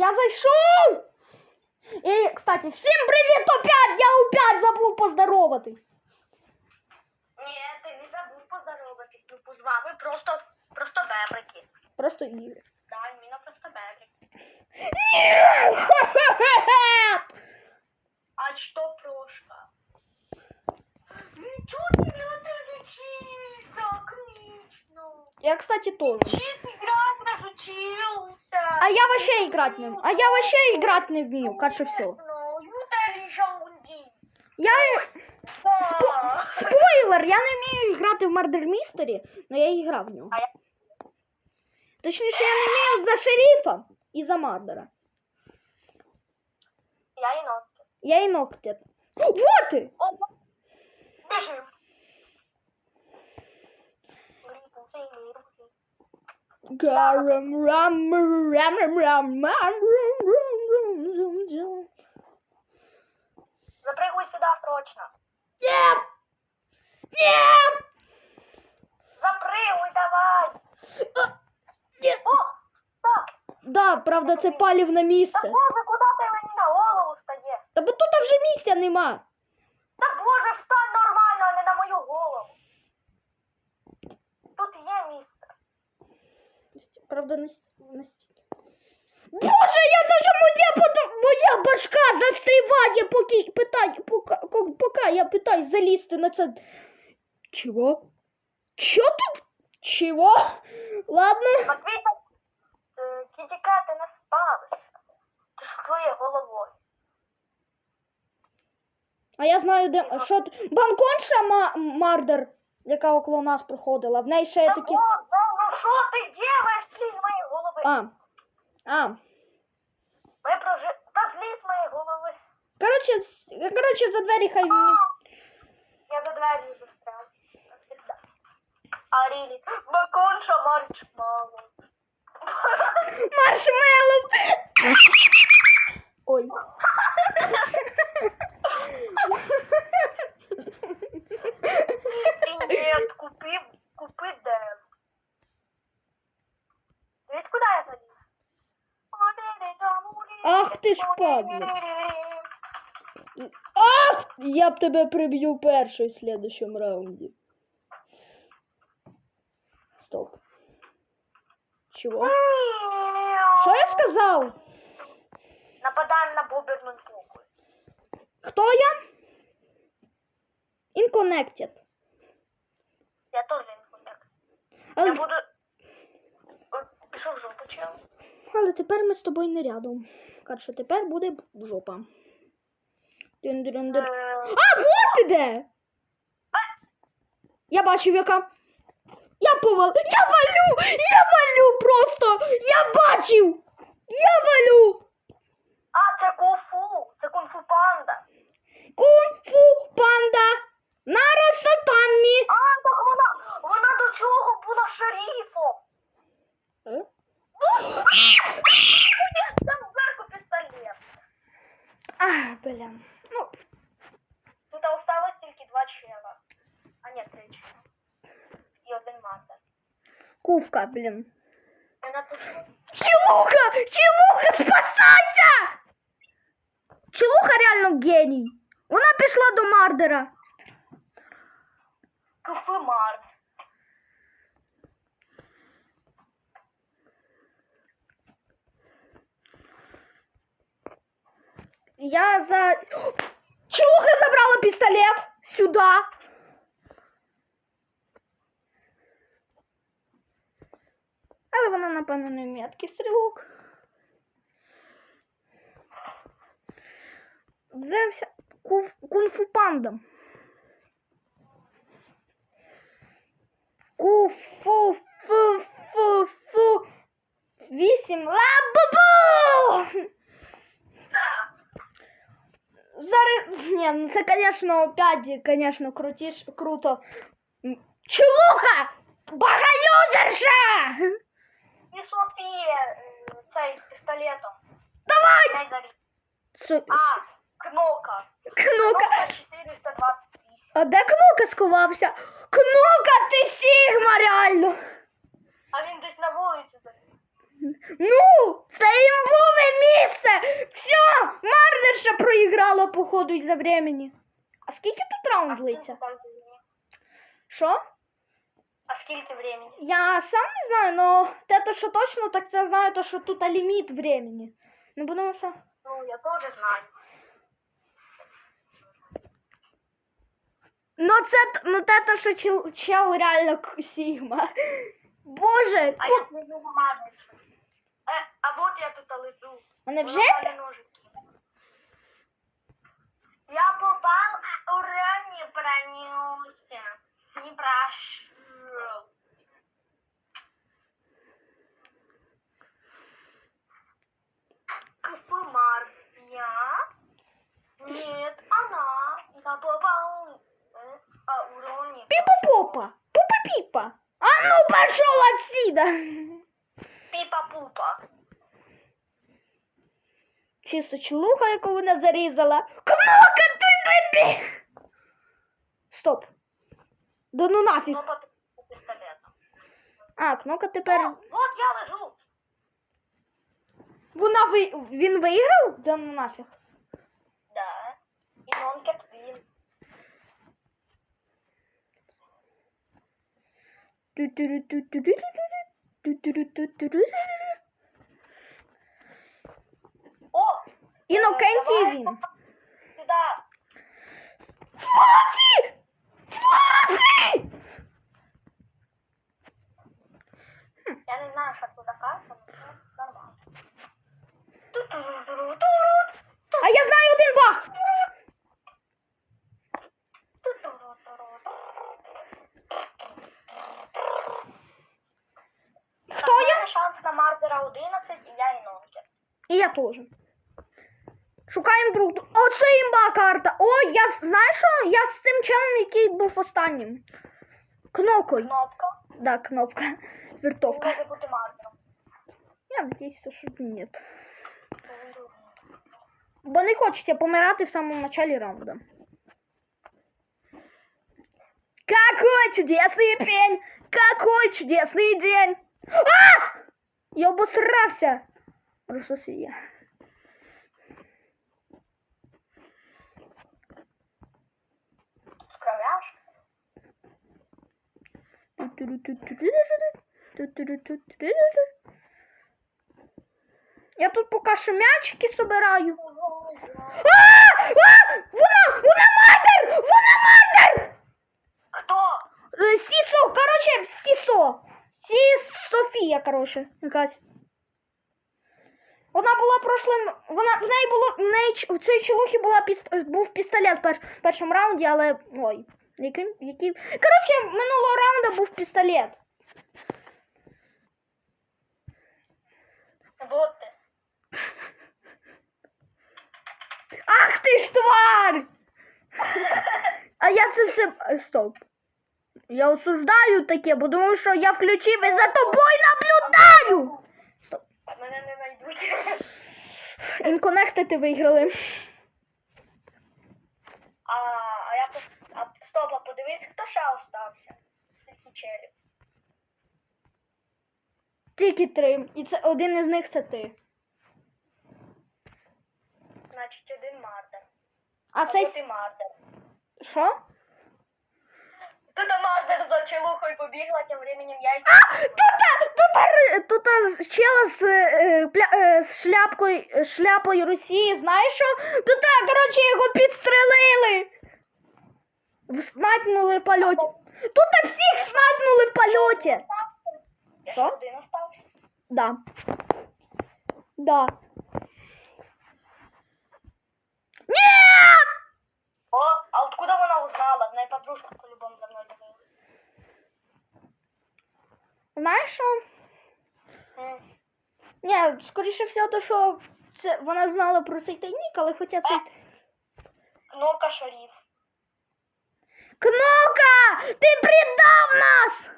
Я зайшов! І, кстати, всім привіт опять! Я опять забув поздороватись. Ні, ти не забув поздороватись. Ну, з вами просто, просто бебрики. Просто Ігор. Да, іменно просто бебрики. Ні! А що прошка? Нічого не разучился, отлично. Я, кстати, тоже. Чист играть разучился. А я вообще играть не А я вообще играть не вмію, каже все. Ну, Юта Жаунди. Я Спо... спойлер, я не вмію грати в Murder Mystery, но я і грав в нього. А я- Точніше, я не вмію за шерифа і за Мардера. Я і нотки. Я і Ноктет. Вот ти! О, біжим. Запрыгуй сюда срочно. Нет! Нет! Запрыгуй давай. Нет! О, так. Да, правда, це палівне Та місце. боже, куди ти мені на голову стає? Та бо тут вже місця нема. Та боже, встань нормально, а не на мою голову. Тут є місце. Правда, на, с- на стіні. Боже, я даже моя, моя башка застріває, поки питай, поки, поки я питаюсь залізти на це. Чого? Що тут? Чого? Ладно. Матвій, кітіка, ти не спалиш. Ти своєю головою. А я знаю, де що ти. Банконша ма, Мардер, яка около нас проходила. В неї ще є Та такі. Бог, да, ну що ти делаєш? Злізь з моєї голови. А. А. Ми прожи... Та зліз з моєї голови. Коротше, с- коротше, за двері хай мені. Я за двері застрял. Арілі. Баконша маршмеллоу. Маршмеллоу! Ой. І нет, купи, купи дем. Ведь куда я залез? Ах ти ж падла. Ах! Я б тебе приб'ю перший в следующем раунді. Стоп. Чого? Що я сказав? Нападаем на боберную куклу. Хто я? Inconnected. Я тоже инфунтик. Я буду... Ой, Пішов в жопу, чел. Але тепер ми з тобою не рядом. Коротше, тепер буде жопа. Дин-дин-дин. Е, А, вот ти де! Я бачив, яка. Я повал. Я валю! Я валю просто! Я бачив! Я валю! кувка, блін. Вона почала. Челуха! Челуха, спасайся! Челуха реально геній. Вона пішла до Мардера. Кафе Марс. Я за... Челуха забрала пистолет сюда. вона, напевно, не меткий стрілок. Взявся куф... кунг-фу панда. Куфу фу фу фу вісім лабубу! Зараз, ні, ну це, звісно, опять, звісно, крутіш, круто. М, Чулуха! Багаюзерша! І смотри цей з пістолетом. Давай! Со... А, кнока. Кнока. А де кнока сховався? Кнока, ти Сігма, реально! А він десь на вулиці десь. Ну, це імбове місце! Все, Мардерша проіграла, походу, із-за времени. А скільки тут раунд длиться? Що? А скільки времени? Я сам не знаю, но те, то, що точно, так це знаю, то, що тут ліміт времени. Ну, потому що... Ну, я теж знаю. Ну, це, т- ну, те, то, що чел, чел реально к- Сігма. Боже, А ку- я не гуманець. Е, а вот я тут лежу. Вони Воно вже? в мене ножики. Я попал уран не пронесся. Не прошел. Кафе Марфия? Нет, она. Я попал а урон не Піпа-попа, пупа-піпа. А ну, пошел отсюда. Пипа-пупа. Чисто челуха, яку вона зарізала. Кнока, ти дебі! Стоп. Да ну нафіг. Ну, по пистолету. А, кнока О, тепер. вот я лежу. Вона ви... Він виграв? Да ну нафіг. Да. И нон Кэтрин. О! Інокентій давай він. І я теж. Шукаємо друг друга. Оце імба карта. О, я з- знаєш що? Я з цим челом, який був останнім. Кнопкою. Кнопка. Да, кнопка. Він Віртовка. може бути Мардером. Я надіюсь, що ні. Бо не хочеться помирати в самому началі раунда. Какой чудесный пень! Какой чудесный день! А! Я обосрався! Рососія. Скравляш? Я тут поки що м'ячики собираю. А! А! Вона! Вона мардер! Вона мардер! Хто? Е, Сісо, короче, Сісо. Сі Софія, короче, якась. Вона була прошлим. Вона в неї було в неї в цієї чолухи була піст, був пістолет в перш, першому раунді, але. Ой. Яким, який. Короче, минулого раунду був пістолет. Вот. Ах ти ж тварь! А я це все. Стоп. Я осуждаю таке, бо тому що я включив і за тобою наблюдаю! Стоп. Мене не знайдуть. Інконектити виграли. А, а я. А, стоп, а подивись, хто ще остався. Скільки челів. Тільки три. І це один із них це ти. Значить, один Мардер. А Або це ти Мардер. Що? За побігла, тим временем я й... Тут, тут, тут чела з, е, пля- е, з шляпкою, шляпою Росії, знаєш що? Тут, коротше, його підстрелили. В- Снайпнули в польоті. Тут всіх снайпнули в польоті. Я Що? ще один остався. Да. Да. Нет! О, а откуда вона узнала? В неї подружка Знаєш що? М. Ні, скоріше всього, то що це вона знала про цей тайник, але хоча цей. Кнопка шариф. Кнока! Ти предав нас!